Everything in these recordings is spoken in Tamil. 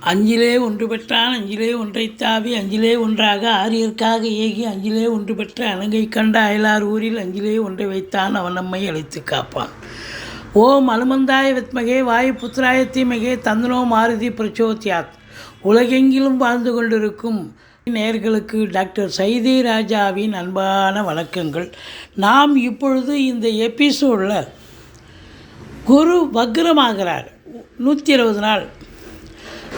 அஞ்சிலே ஒன்று பெற்றான் அஞ்சிலே ஒன்றை தாவி அஞ்சிலே ஒன்றாக ஆரியர்க்காக ஏகி அஞ்சிலே ஒன்று பெற்ற அலங்கை கண்ட அயலார் ஊரில் அஞ்சிலே ஒன்றை வைத்தான் அவன் நம்மை அழைத்து காப்பான். ஓம் அனுமந்தாய வித்மகே வாயு புத்திராய தீமகே தந்தனோ மாருதி பிரச்சோத்யாத். உலகெங்கிலும் வாழ்ந்து கொண்டிருக்கும் நேர்களுக்கு டாக்டர் சைதி ராஜாவின் அன்பான வணக்கங்கள். நாம் இப்பொழுது இந்த எபிசோடில் குரு வக்ரமாகிறார். நூற்றி இருபது நாள்.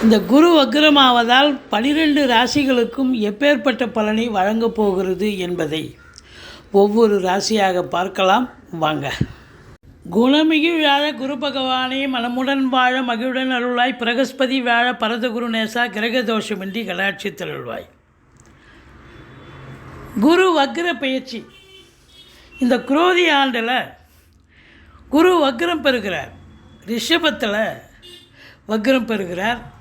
இந்த குரு வக்ரமாவதால் பனிரெண்டு ராசிகளுக்கும் எப்பேற்பட்ட பலனை வழங்கப் போகிறது என்பதை ஒவ்வொரு ராசியாக பார்க்கலாம். வாங்க. குணமிகு வியாழ குரு பகவானே மனமுடன் வாழ மகிழுடன் அருளாய் பிரகஸ்பதி வியாழ பரதகுரு நேசா கிரக தோஷமின்றி கடாட்சி தருள்வாய். குரு வக்ர பயிற்சி. இந்த குரோதி ஆண்டில் குரு வக்ரம் பெறுகிறார். ரிஷபத்தில் வக்ரம் பெறுகிறார்.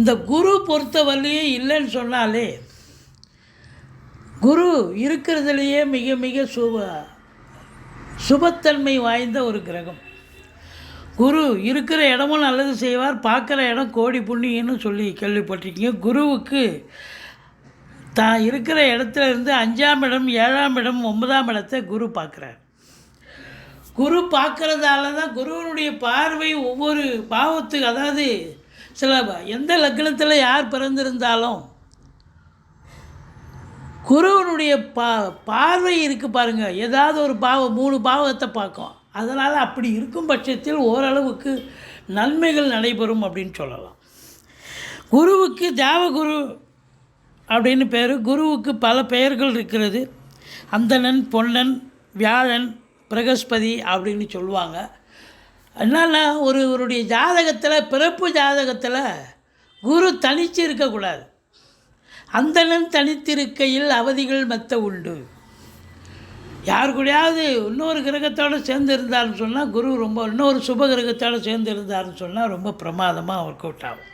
இந்த குரு பொறுத்தவரையிலேயே இல்லைன்னு சொன்னாலே குரு இருக்கிறதுலையே மிக மிக சுப சுபத்தன்மை வாய்ந்த ஒரு கிரகம். குரு இருக்கிற இடமும் நல்லது செய்வார் பார்க்குற இடம் கோடி புண்ணியன்னு சொல்லி கேள்விப்பட்டிருக்கீங்க. குருவுக்கு தான் இருக்கிற இடத்துல இருந்து அஞ்சாம் இடம் ஏழாம் இடம் ஒன்பதாம் இடத்தை குரு பார்க்குறார். குரு பார்க்குறதால தான் குருவனுடைய பார்வை ஒவ்வொரு பாவத்துக்கு அதாவது சில எந்த லக்னத்தில் யார் பிறந்திருந்தாலும் குருவனுடைய பா பார்வை இருக்குது பாருங்கள் ஏதாவது ஒரு பாவம் மூணு பாவத்தை பார்க்கும். அதனால் அப்படி இருக்கும் பட்சத்தில் ஓரளவுக்கு நன்மைகள் நடைபெறும் அப்படின்னு சொல்லலாம். குருவுக்கு தேவகுரு அப்படின்னு பேர். குருவுக்கு பல பெயர்கள் இருக்கிறது. அந்தணன் பொன்னன் வியாழன் பிரகஸ்பதி அப்படின்னு சொல்லுவாங்க. என்னென்னா ஒருவருடைய ஜாதகத்தில் பிறப்பு ஜாதகத்தில் குரு தனித்து இருக்கக்கூடாது. அந்தணன் தனித்திருக்கையில் அவதிகள் மெத்த உண்டு. யார் கூடயாவது இன்னொரு கிரகத்தோடு சேர்ந்து இருந்தார்னு சொன்னால் குரு ரொம்ப இன்னொரு சுப கிரகத்தோடு சேர்ந்து இருந்தார்னு சொன்னால் ரொம்ப பிரமாதமாக ஒர்க் அவுட் ஆகும்.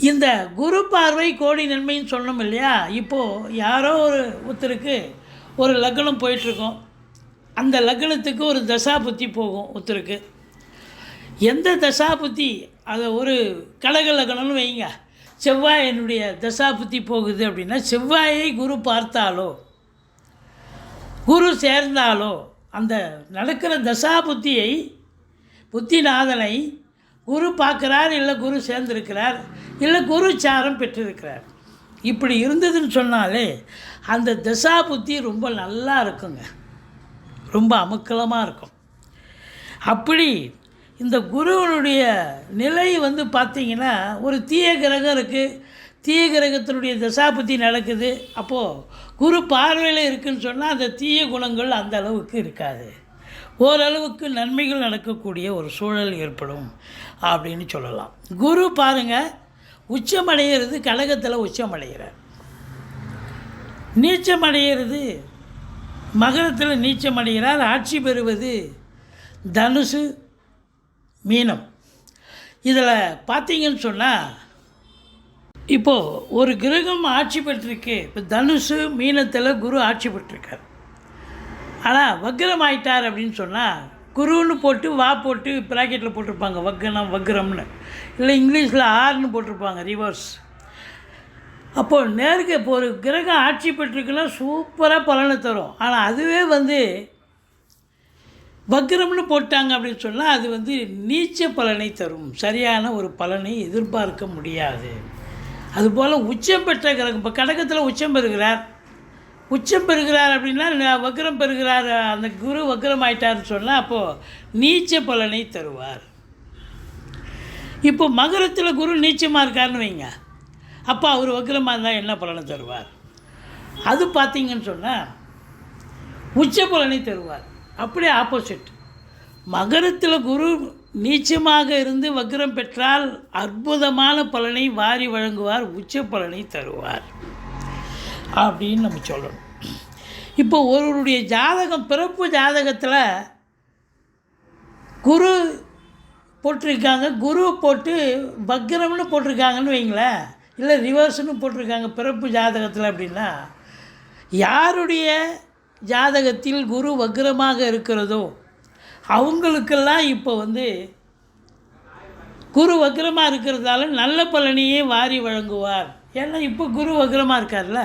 இந்த குரு பார்வை கோடி நன்மைன்னு சொன்னோம் இல்லையா? இப்போது யாரோ ஒரு ஒருத்தருக்கு ஒரு லக்னம் போயிட்டுருக்கோம் அந்த லக்னத்துக்கு ஒரு தசா புத்தி போகும் ஒருத்தருக்கு. எந்த தசா புத்தி அதை ஒரு கடக லக்னம்னு வைங்க. செவ்வாய் என்னுடைய தசா புத்தி போகுது அப்படின்னா செவ்வாயை குரு பார்த்தாலோ குரு சேர்ந்தாலோ அந்த நடக்கிற தசா புத்தியை புத்திநாதனை குரு பார்க்குறார் இல்லை குரு சேர்ந்திருக்கிறார் இல்லை குரு சாரம் பெற்றிருக்கிறார். இப்படி இருந்ததுன்னு சொன்னாலே அந்த தசா புத்தி ரொம்ப நல்லா இருக்குங்க. ரொம்ப அமுக்கலமாக இருக்கும். அப்படி இந்த குருவனுடைய நிலை வந்து பார்த்திங்கன்னா ஒரு தீய கிரகம் இருக்குது தீய கிரகத்தினுடைய தசாபுத்தி நடக்குது. அப்போது குரு பார்வையில் இருக்குன்னு சொன்னால் அந்த தீய குணங்கள் அந்த அளவுக்கு இருக்காது. ஓரளவுக்கு நன்மைகள் நடக்கக்கூடிய ஒரு சூழல் ஏற்படும் அப்படின்னு சொல்லலாம். குரு பாருங்கள் உச்சமடைகிறது கழகத்தில் உச்சமடைகிறார் நீச்சமடைகிறது மகரத்தில் நீச்சமடைகிறார் ஆட்சி பெறுவது தனுசு மீனம். இதில் பார்த்தீங்கன்னு சொன்னால் இப்போது ஒரு கிரகம் ஆட்சி பெற்றிருக்கு. இப்போ தனுசு மீனத்தில் குரு ஆட்சி பெற்றிருக்கார். ஆனால் வக்ரம் ஆயிட்டார் அப்படின்னு சொன்னால் குருன்னு போட்டு வா போட்டு ப்ராக்கெட்டில் போட்டிருப்பாங்க. வக்ரம் வக்ரம்னு. இல்லை இங்கிலீஷில் ஆர்னு போட்டிருப்பாங்க ரிவர்ஸ் அப்போது நேருக்கு இப்போ ஒரு கிரகம் ஆட்சி பெற்றிருக்குன்னா சூப்பராக பலனை தரும். ஆனால் அதுவே வந்து வக்ரம்னு போட்டாங்க அப்படின்னு சொன்னால் அது வந்து நீச்ச பலனை தரும். சரியான ஒரு பலனை எதிர்பார்க்க முடியாது. அதுபோல் உச்சம் பெற்ற கிரகம் இப்போ கடகத்தில் உச்சம் பெறுகிறார். உச்சம் பெறுகிறார் அப்படின்னா வக்ரம் பெறுகிறார் அந்த குரு வக்ரம் ஆயிட்டார்னு சொன்னால் அப்போது நீச்ச பலனை தருவார். இப்போ மகரத்தில் குரு நீச்சமாக இருக்காருன்னு வைங்க. அப்போ அவர் வக்கிரமாக இருந்தால் என்ன பலனை தருவார்? அது பார்த்தீங்கன்னு சொன்னால் உச்ச பலனை தருவார். அப்படியே ஆப்போசிட் மகரத்தில் குரு நீச்சமாக இருந்து வக்ரம் பெற்றால் அற்புதமான பலனை வாரி வழங்குவார் உச்ச பலனை தருவார். அப்படின்னு நம்ம சொல்லணும். இப்போ ஒருவருடைய ஜாதகம் பிறப்பு ஜாதகத்தில் குரு போட்டிருக்காங்க குரு போட்டு வக்ரம்னு போட்டிருக்காங்கன்னு வைங்களேன். இல்லை ரிவர்ஸ்னு போட்டிருக்காங்க பிறப்பு ஜாதகத்தில் அப்படின்னா யாருடைய ஜாதகத்தில் குரு வக்ரமாக இருக்கிறதோ அவங்களுக்கெல்லாம் இப்போ வந்து குரு வக்ரமாக இருக்கிறதால நல்ல பலனையே வாரி வழங்குவார். ஏன்னா இப்போ குரு வக்ரமாக இருக்கார்ல.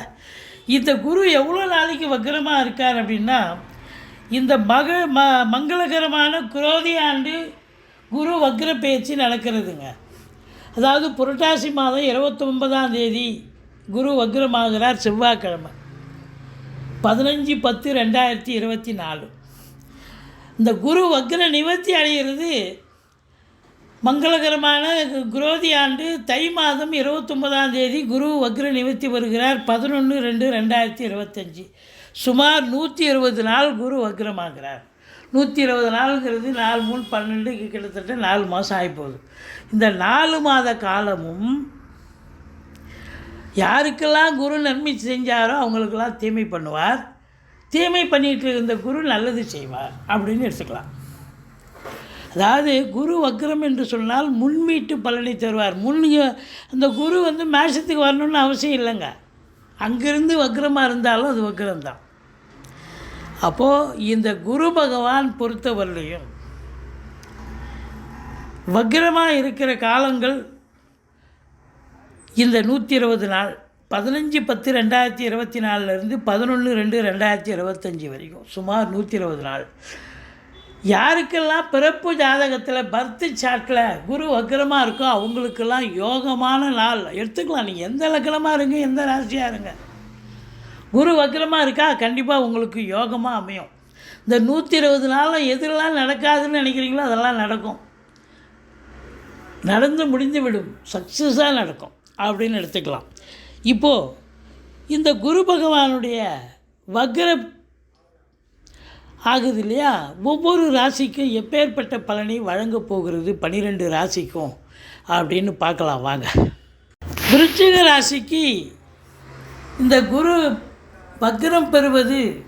இந்த குரு எவ்வளோ நாளைக்கு வக்ரமாக இருக்கார் அப்படின்னா இந்த மக ம மங்களகரமான குரோதி ஆண்டு குரு வக்ர பேச்சு நடக்கிறதுங்க. அதாவது புரட்டாசி மாதம் இருபத்தொன்பதாம் தேதி குரு வக்ரமாகிறார் செவ்வாய்க்கிழமை. பதினஞ்சு பத்து ரெண்டாயிரத்தி இருபத்தி நாலு. இந்த குரு வக்ர நிவர்த்தி அடைகிறது மங்களகரமான குரோதி ஆண்டு தை மாதம் இருபத்தொம்பதாம் தேதி குரு வக்ர நிவர்த்தி வருகிறார் பதினொன்று ரெண்டு ரெண்டாயிரத்தி இருபத்தஞ்சி. சுமார் நூற்றி இருபது நாள் குரு வக்ரமாகிறார். நூற்றி இருபது நாளுங்கிறது நாலு மூணு பன்னெண்டு கிட்டத்தட்ட நாலு மாதம் ஆகிப்போகுது இந்த நாலு மாத காலமும் யாருக்கெல்லாம் குரு நன்மை செஞ்சாரோ அவங்களுக்கெல்லாம் தீமை பண்ணுவார். தீமை பண்ணிகிட்டு இருந்த குரு நல்லது செய்வார் அப்படின்னு எடுத்துக்கலாம். அதாவது குரு வக்ரம் என்று சொன்னால் முன்மீட்டு பலனை தருவார். முன் அந்த குரு வந்து மேஷத்துக்கு வரணும்னு அவசியம் இல்லைங்க. அங்கிருந்து வக்ரமாக இருந்தாலும் அது வக்ரம்தான். அப்போது இந்த குரு பகவான் பொறுத்தவரையிலையும் வக்ரமாக இருக்கிற காலங்கள் இந்த நூற்றி இருபது நாள் பதினஞ்சு பத்து ரெண்டாயிரத்தி இருபத்தி நாலுலேருந்து பதினொன்று ரெண்டு ரெண்டாயிரத்தி இருபத்தஞ்சி வரைக்கும் சுமார் நூற்றி இருபது நாள். யாருக்கெல்லாம் பிறப்பு ஜாதகத்தில் பர்த்து சாட்டில் குரு வக்ரமாக இருக்கோ அவங்களுக்கெல்லாம் யோகமான நாள். எடுத்துக்கலாம் நீங்கள் எந்த லக்கணமாக இருங்க எந்த ராசியாக இருங்க. குரு வக்கிரமாக இருக்கா? கண்டிப்பாக உங்களுக்கு யோகமாக அமையும். இந்த நூற்றி இருபது நாளில் எதெல்லாம் நடக்காதுன்னு நினைக்கிறீங்களோ அதெல்லாம் நடக்கும். நடந்து முடிந்து விடும். சக்ஸஸாக நடக்கும். அப்படின்னு எடுத்துக்கலாம். இப்போது இந்த குரு பகவானுடைய வக்ர ஆகுது இல்லையா? ஒவ்வொரு ராசிக்கும் எப்பேற்பட்ட பலனை வழங்கப் போகிறது? பன்னிரெண்டு ராசிக்கும் அப்படின்னு பார்க்கலாம். வாங்க. விருச்சிக ராசிக்கு இந்த குரு வக்ரம் பெறுவது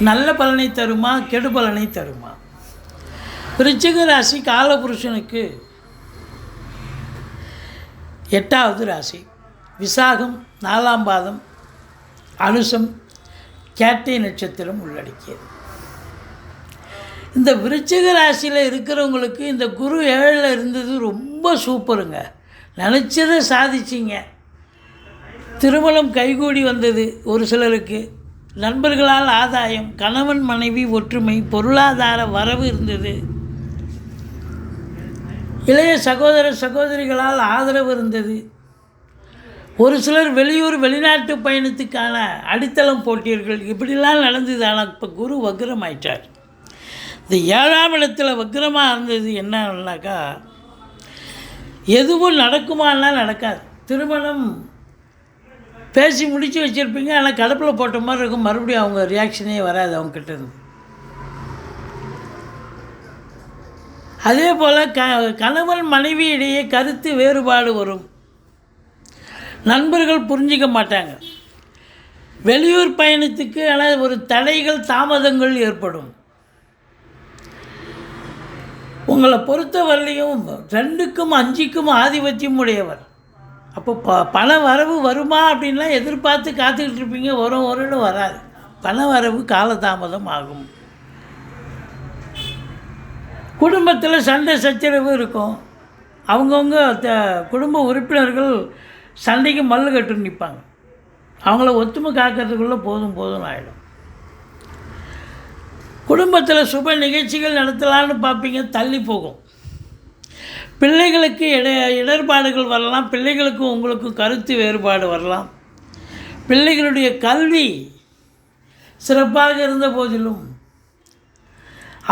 நல்ல பலனை தருமா கெடு பலனை தருமா? விருச்சிக ராசி காலபுருஷனுக்கு எட்டாவது ராசி. விசாகம் நாலாம் பாதம் அனுசம் கேட்டை நட்சத்திரம் உள்ளடக்கியது. இந்த விருச்சிக ராசியில் இருக்கிறவங்களுக்கு இந்த குரு ஏழில் இருந்தது ரொம்ப சூப்பருங்க. நினச்சதை சாதிச்சிங்க. திருமணம் கைகூடி வந்தது ஒரு சிலருக்கு. நண்பர்களால் ஆதாயம் கணவன் மனைவி ஒற்றுமை பொருளாதார வரவு இருந்தது. இளைய சகோதர சகோதரிகளால் ஆதரவு இருந்தது. ஒரு சிலர் வெளியூர் வெளிநாட்டு பயணத்துக்கான அடித்தளம் போட்டீர்கள் இப்படிலாம் நடந்தது ஆனால் இப்போ குரு வக்ரம் ஆயிட்டார் இந்த ஏழாம் இடத்துல வக்ரமாக இருந்தது என்னன்னாக்கா எதுவும் நடக்குமான்னா நடக்காது. திருமணம் பேசி முடித்து வச்சுருப்பீங்க ஆனால் கடப்பில் போட்ட மாதிரி இருக்கும். மறுபடியும் அவங்க ரியாக்ஷனே வராது அவங்கக்கிட்ட இருந்து. அதே போல் க கணவன் மனைவி இடையே கருத்து வேறுபாடு வரும். நண்பர்கள் புரிஞ்சிக்க மாட்டாங்க. வெளியூர் பயணத்துக்கு ஆனால் ஒரு தடைகள் தாமதங்கள் ஏற்படும். உங்களை பொறுத்தவரையிலையும் ரெண்டுக்கும் அஞ்சுக்கும் ஆதிபத்தியம் உடையவர். அப்போ ப பண வரவு வருமா அப்படின்லாம் எதிர்பார்த்து காத்துக்கிட்டு இருப்பீங்க. வரும் வரும்னு வராது. பண வரவு காலதாமதம் ஆகும். குடும்பத்தில் சண்டை சச்சரவு இருக்கும். அவங்கவுங்க த குடும்ப உறுப்பினர்கள் சண்டைக்கு மல்லு கட்டு நிற்பாங்க அவங்கள ஒத்துமை காக்கிறதுக்குள்ளே போதும் போதும் ஆகிடும் குடும்பத்தில் சுப நிகழ்ச்சிகள் நடத்தலான்னு பார்ப்பீங்க தள்ளி போகும். பிள்ளைகளுக்கு இட இடர்பாடுகள் வரலாம் பிள்ளைகளுக்கும் உங்களுக்கும் கருத்து வேறுபாடு வரலாம். பிள்ளைகளுடைய கல்வி சிறப்பாக இருந்த போதிலும்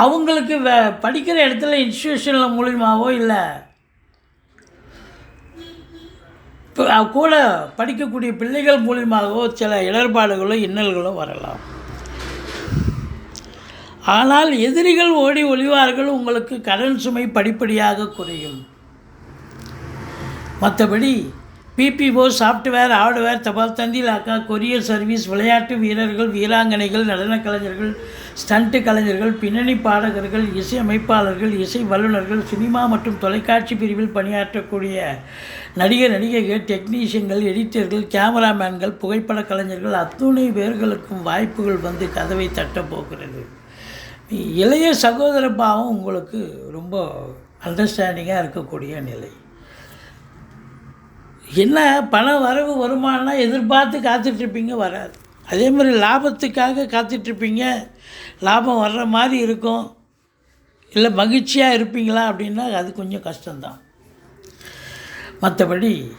அவங்களுக்கு வே படிக்கிற இடத்துல இன்ஸ்டியூஷனில் மூலியமாகவோ இல்லை கூட படிக்கக்கூடிய பிள்ளைகள் மூலியமாகவோ சில இடர்பாடுகளோ இன்னல்களோ வரலாம். ஆனால் எதிரிகள் ஓடி ஒளிவார்கள் உங்களுக்கு கடன் சுமை படிப்படியாக குறையும். மற்றபடி பிபிஓ சாஃப்ட்வேர் ஹார்ட்வேர் தபால் தந்தி லாக்கா கொரியர் சர்வீஸ் விளையாட்டு வீரர்கள் வீராங்கனைகள் நடனக் கலைஞர்கள் ஸ்டண்ட் கலைஞர்கள் பின்னணி பாடகர்கள் இசை அமைப்பாளர்கள் இசை வல்லுநர்கள் சினிமா மற்றும் தொலைக்காட்சி பிரிவில் பணியாற்றக்கூடிய நடிகர் நடிகைகள் டெக்னீஷியன்கள் எடிட்டர்கள் கேமராமேன்கள் புகைப்பட கலைஞர்கள் அத்துணை பேர்களுக்கும் வாய்ப்புகள் வந்து கதவை தட்டப்போகிறது இளைய சகோதர பாவம் உங்களுக்கு ரொம்ப அண்டர்ஸ்டாண்டிங்காக இருக்கக்கூடிய நிலை. என்ன பண வரவு வருமானம்னா எதிர்பார்த்து காத்துட்ருப்பீங்க வராது. அதே மாதிரி லாபத்துக்காக காத்துட்ருப்பீங்க லாபம் வர்ற மாதிரி இருக்கும். இல்லை மகிழ்ச்சியாக இருப்பீங்களா அப்படின்னா அது கொஞ்சம் கஷ்டம்தான். மற்றபடி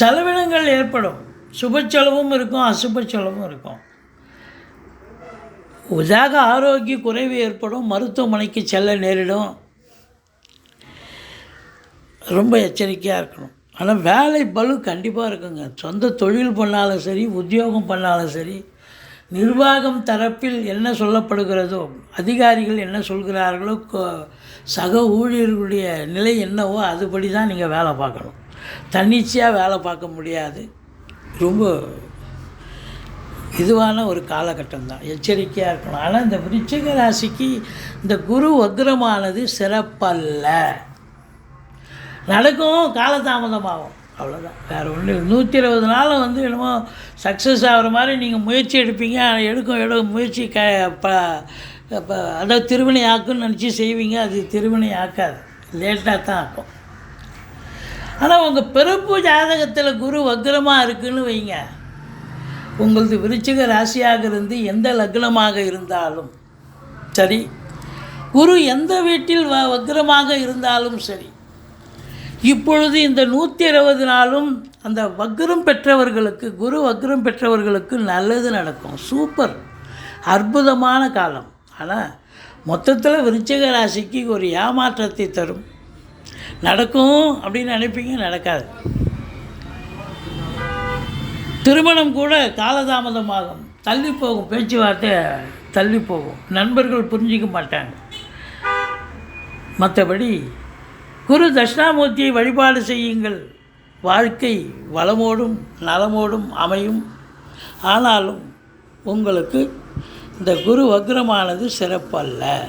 செலவினங்கள் ஏற்படும். சுப செலவும் இருக்கும் அசுப செலவும் இருக்கும். உதாக ஆரோக்கிய குறைவு ஏற்படும் மருத்துவமனைக்கு செல்ல நேரிடும். ரொம்ப எச்சரிக்கையாக இருக்கணும். ஆனால் வேலை பளு கண்டிப்பாக இருக்குங்க. சொந்த தொழில் பண்ணாலும் சரி உத்தியோகம் பண்ணாலும் சரி நிர்வாகம் தரப்பில் என்ன சொல்லப்படுகிறதோ அதிகாரிகள் என்ன சொல்கிறார்களோ சக ஊழியர்களுடைய நிலை என்னவோ அதுபடி தான் நீங்கள் வேலை பார்க்கணும். தன்னிச்சையாக வேலை பார்க்க முடியாது. ரொம்ப இதுவான ஒரு காலகட்டம் தான் எச்சரிக்கையாக இருக்கணும். ஆனால் இந்த விருச்சிக ராசிக்கு இந்த குரு வக்ரமானது சிறப்பல்ல. நடக்கும் காலதாமதமாகும். அவ்வளோதான் வேறு ஒன்று நூற்றி இருபது நாள் வந்து என்னமோ சக்ஸஸ் ஆகிற மாதிரி நீங்கள் முயற்சி எடுப்பீங்க. எடுக்கும் எடுக்கும் முயற்சி க ப அதை திருவினை ஆக்குன்னு நினச்சி செய்வீங்க. அது திருவினை ஆக்காது. லேட்டாக தான் ஆக்கும். ஆனால் உங்கள் பிறப்பு ஜாதகத்தில் குரு வக்ரமாக இருக்குதுன்னு வைங்க. உங்களது விருச்சிக ராசியாக இருந்து எந்த லக்னமாக இருந்தாலும் சரி. குரு எந்த வீட்டில் வ வக்ரமாக இருந்தாலும் சரி. இப்பொழுது இந்த நூற்றி இருபது நாளும் அந்த வக்ரம் பெற்றவர்களுக்கு குரு வக்ரம் பெற்றவர்களுக்கு நல்லது நடக்கும். சூப்பர். அற்புதமான காலம். ஆனால் மொத்தத்தில் விருச்சிக ராசிக்கு ஒரு ஏமாற்றத்தை தரும். நடக்கும் அப்படின்னு நினைப்பீங்க நடக்காது. திருமணம் கூட காலதாமதமாகும். தள்ளி போகும். பேச்சுவார்த்தை தள்ளி போகும். நண்பர்கள் புரிஞ்சிக்க மாட்டாங்க. மற்றபடி குரு தட்சிணாமூர்த்தியை வழிபாடு செய்யுங்கள். வாழ்க்கை வளமோடும் நலமோடும் அமையும். ஆனாலும் உங்களுக்கு இந்த குரு வக்ரமானது சிறப்பல்ல.